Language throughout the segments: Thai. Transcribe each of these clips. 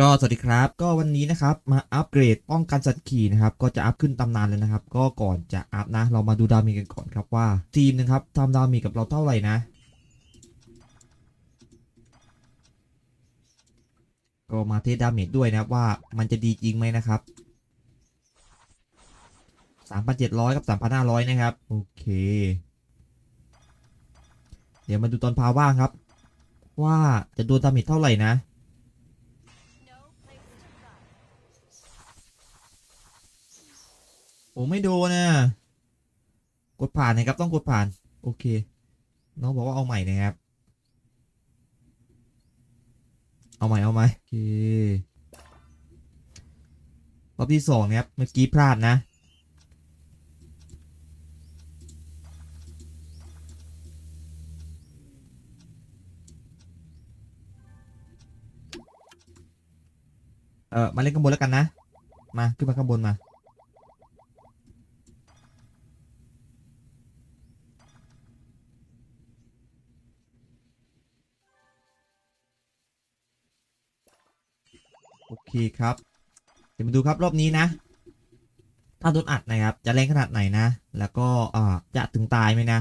ก็สวัสดีครับ ก็วันนี้นะครับมาอัปเกรดป้องกันสัตว์ขี่นะครับ ก็จะอัพขึ้นตำนานเลยนะครับ ก็ก่อนจะอัพนะ เรามาดูดาเมจกันก่อนครับว่า ทีมหนึงครับทำดาเมจกับเราเท่าไหร่นะ ก็มาเทสดาเมจด้วยนะครับว่ามันจะดีจริงไหมนะครับ 3,700 กับ 3,500 นะครับ โอเค เดี๋ยวมาดูตอนพาว่างครับ ว่าจะโดนดาเมจเท่าไหร่นะ โอ้ไม่โดนนะกดผ่านนะครับต้องกดผ่าน โอเค น้องบอกว่าเอาใหม่นะครับ เอาใหม่เอาใหม่โอเครอบที่สองนะครับเมื่อกี้พลาดนะเออมาเล่นข้างบนแล้วกันนะ มาขึ้นมาข้างบนมา โอเคครับ เดี๋ยวมาดูครับรอบนี้นะ ถ้าโดนอัดนะครับ จะแรงขนาดไหนนะ แล้วก็อ่าจะถึงตายไหมนะ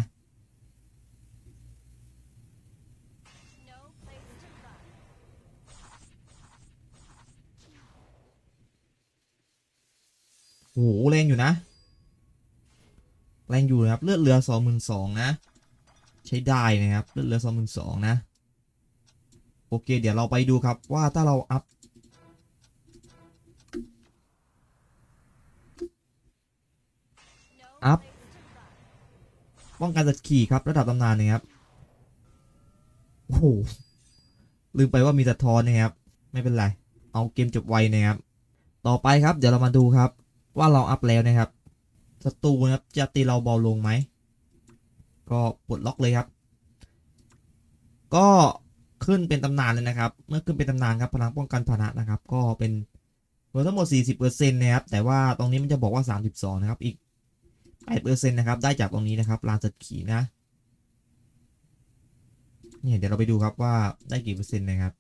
โอ้โหแรงอยู่นะ แรงอยู่นะครับเลือดเรือสองหมื่นสองนะ ใช้ได้นะครับเลือดเรือสองหมื่นสองนะ โอเค เดี๋ยวเราไปดูครับว่าถ้าเราอัพ อัพป้องกันสัตว์ขี่ครับระดับตำนานนะครับโอ้โหลืมไปว่ามีสะท้อนนะครับ ไม่เป็นไร เอาเกมจบไวนะครับ ต่อไปครับเดี๋ยวเรามาดูครับ ว่าเราอัพแล้วนะครับศัตรูนะครับจะตีเราเบาลงไหม ก็ปลดล็อกเลยครับ ก็ขึ้นเป็นตำนานเลยนะครับ เมื่อขึ้นเป็นตำนานครับพลังป้องกันพานะนะครับ ก็เป็นรวมทั้งหมด 40%นะครับ แต่ว่าตรงนี้มันจะบอกว่า 32 นะครับ อีก 8%นะครับ ได้จากตรงนี้นะครับลานสัตว์ขี่นะเนี่ยเดี๋ยวเราไปดูครับว่าได้กี่เปอร์เซ็นต์นะครับ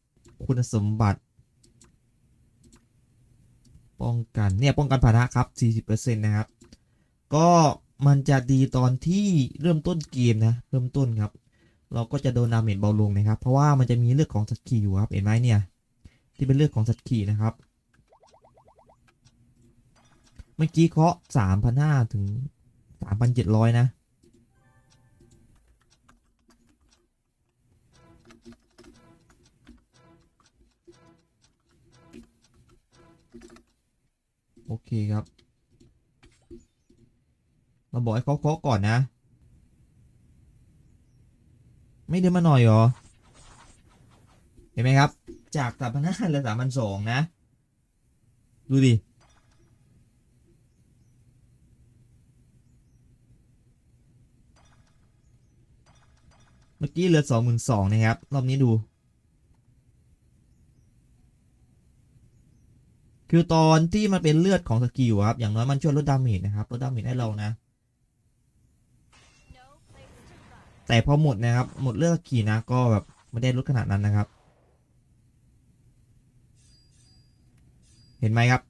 คุณสมบัติ ป้องกันเนี่ยป้องกันพาหนะครับ 40%นะครับ ก็มันจะดีตอนที่เริ่มต้นเกมนะ เริ่มต้นครับ เราก็จะโดนดาเมจเบาลงนะครับ เพราะว่ามันจะมีเลือดของสัตว์ขี่อยู่ครับ เห็นไหมเนี่ย ที่เป็นเลือดของสัตว์ขี่นะครับ เมื่อกี้เคาะ3,500ถึง 3,700นเจ็ดร้อยนะ โอเคครับ เราบอกให้เขาเคาะก่อนนะ ไม่เดินมาหน่อยเหรอ เห็นไหมครับ จากสามพันห้าเหลือสามพันสองนะ ดูดิ เมื่อกี้เหลือสองหมื่นสองนะครับ รอบนี้ดู คือตอนที่มันเป็นเลือดของสกิลครับ อย่างน้อยมันช่วยลดดาเมจนะครับ ลดดาเมจให้เรานะ แต่พอหมดนะครับ หมดเลือดสกิลนะ ก็แบบไม่ได้ลดขนาดนั้นนะครับ เห็นไหมครับ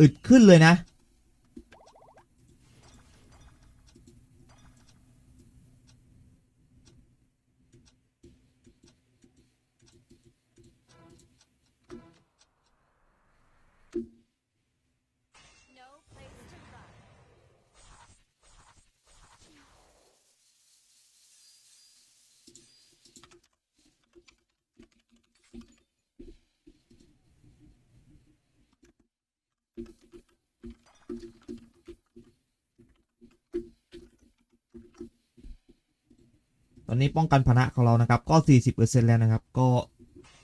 อึดขึ้นเลยนะ อนนี้ป้องกันพนะของเรานะครับ ก็ 40%แล้วนะครับ ก็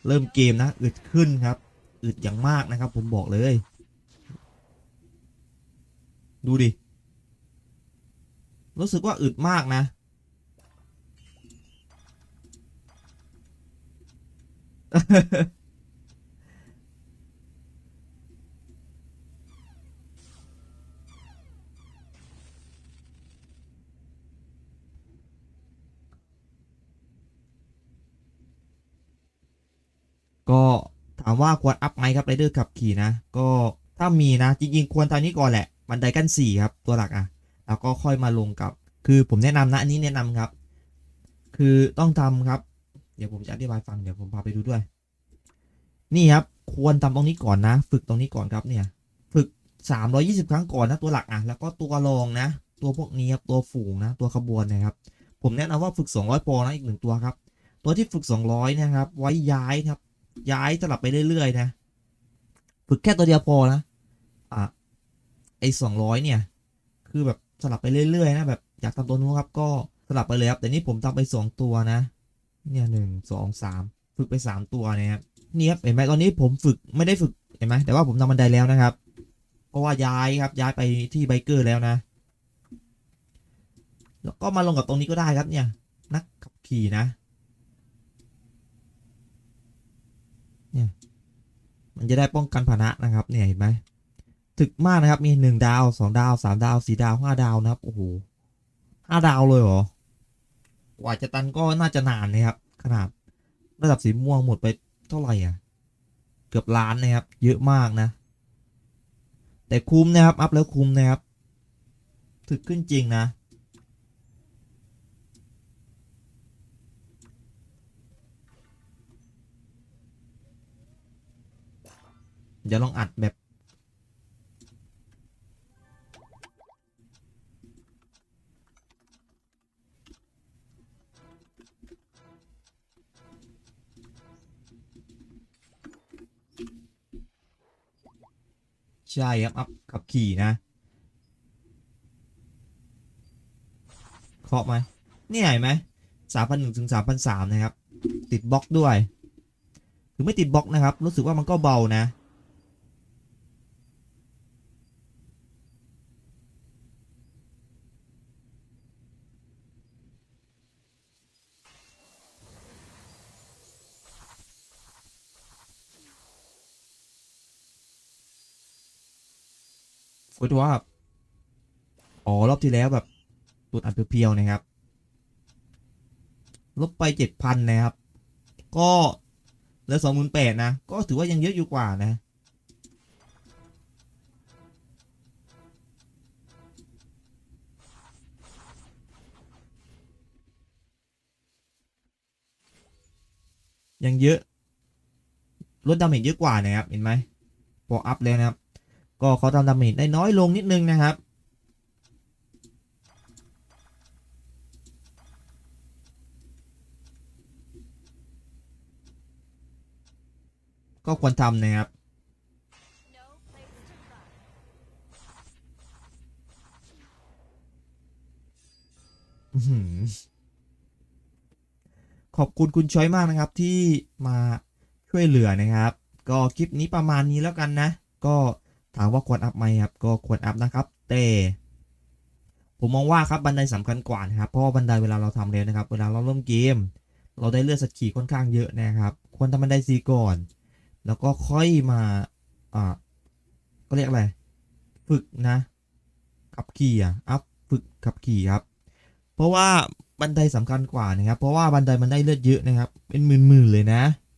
เริ่มเกมนะอึดขึ้นครับอึดอย่างมากนะครับ ผมบอกเลย ดูดิ รู้สึกว่าอึดมากนะ ก็ถามว่าควรอัพไหมครับไรเดอร์ขับขี่นะ ก็ถ้ามีนะ จริงๆ ควรตอนนี้ก่อนแหละ บันไดขั้นสี่ครับ ตัวหลักอะ แล้วก็ค่อยมาลงกับ คือผมแนะนำนะ อันนี้แนะนำครับ คือต้องทำครับ เดี๋ยวผมจะอธิบายฟัง เดี๋ยวผมพาไปดูด้วย นี่ครับ ควรทำตรงนี้ก่อนนะ ฝึกตรงนี้ก่อนครับเนี่ย ฝึก 320 ครั้งก่อนนะ ตัวหลักอะ แล้วก็ตัวรองนะ ตัวพวกนี้ครับ ตัวฝูงนะ ตัวขบวนนะครับ ผมแนะนำว่าฝึก 200ปรนะอีกหนึ่งตัวครับ ตัวที่ฝึก 200 นะครับ ไว้ย้ายครับ ย้ายสลับไปเรื่อยๆนะ ฝึกแค่ตัวเดียวพอนะ อะ ไอ้200เนี่ย คือแบบสลับไปเรื่อยๆนะแบบอยากทำตัวนู้นครับ ก็สลับไปเลยครับ แต่นี่ผมทำไป2ตัวนะ เนี่ยหนึ่งสองสามฝึกไป3ตัวนะครับนี่ครับเห็นไหมตอนนี้ผมฝึกไม่ได้ฝึกเห็นไหมแต่ว่าผมทำบันไดแล้วนะครับ เพราะว่าย้ายครับย้ายไปที่ไบเกอร์แล้วนะ แล้วก็มาลงกับตรงนี้ก็ได้ครับเนี่ย นักขับขี่นะ เนี่ย มันจะได้ป้องกันพาหนะนะครับ เนี่ยเห็นไหมถึกมากนะครับ มีหนึ่งดาวสองดาวสามดาวสี่ดาวห้าดาวนะครับ โอ้โหห้าดาวเลยเหรอ กว่าจะตันก็น่าจะนานนะครับ ขนาดระดับสีม่วงหมดไปเท่าไหร่อะ เกือบล้านนะครับ เยอะมากนะ แต่คุ้มนะครับ อัพแล้วคุ้มนะครับ ถึกขึ้นจริงนะ เดี๋ยวลองอัดแบบ ใช่ครับอัพขับขี่นะเคาะไหมเนี่ยเห็นไหมสามพันหนึ่งถึงสามพันสามนะครับ ติดบล็อกด้วย ถึงไม่ติดบล็อกนะครับ รู้สึกว่ามันก็เบานะ ฟุตว่า อ๋อ รอบที่แล้วแบบตุดอัดเพียวๆนะครับ ลบไปเจ็ดพันนะครับ ก็เหลือสองหมื่นแปดนะ ก็ถือว่ายังเยอะอยู่กว่านะ ยังเยอะ ลดดาเมจเยอะกว่านะครับ เห็นไหมพออัพแล้วนะครับ ก็เขาทำดาเมจได้น้อยลงนิดนึงนะครับก็ควรทำนะครับ ขอบคุณคุณช้อยมากนะครับที่มาช่วยเหลือนะครับ ก็คลิปนี้ประมาณนี้แล้วกันนะ ก็ ถามว่าควรอัพไหมครับ ก็ควรอัพนะครับ แต่ผมมองว่าครับบันไดสำคัญกว่านะครับ เพราะว่าบันไดเวลาเราทำแล้วนะครับ เวลาเราเริ่มเกม เราได้เลือดสกขี่ค่อนข้างเยอะนะครับ ควรทำบันไดซีก่อน แล้วก็ค่อยมาอ่าก็เรียกอะไรฝึกนะ ขับขี่อะอัพฝึกขับขี่ครับ เพราะว่าบันไดสำคัญกว่านะครับ เพราะว่าบันไดมันได้เลือดเยอะนะครับ เป็นหมื่นๆเลยนะ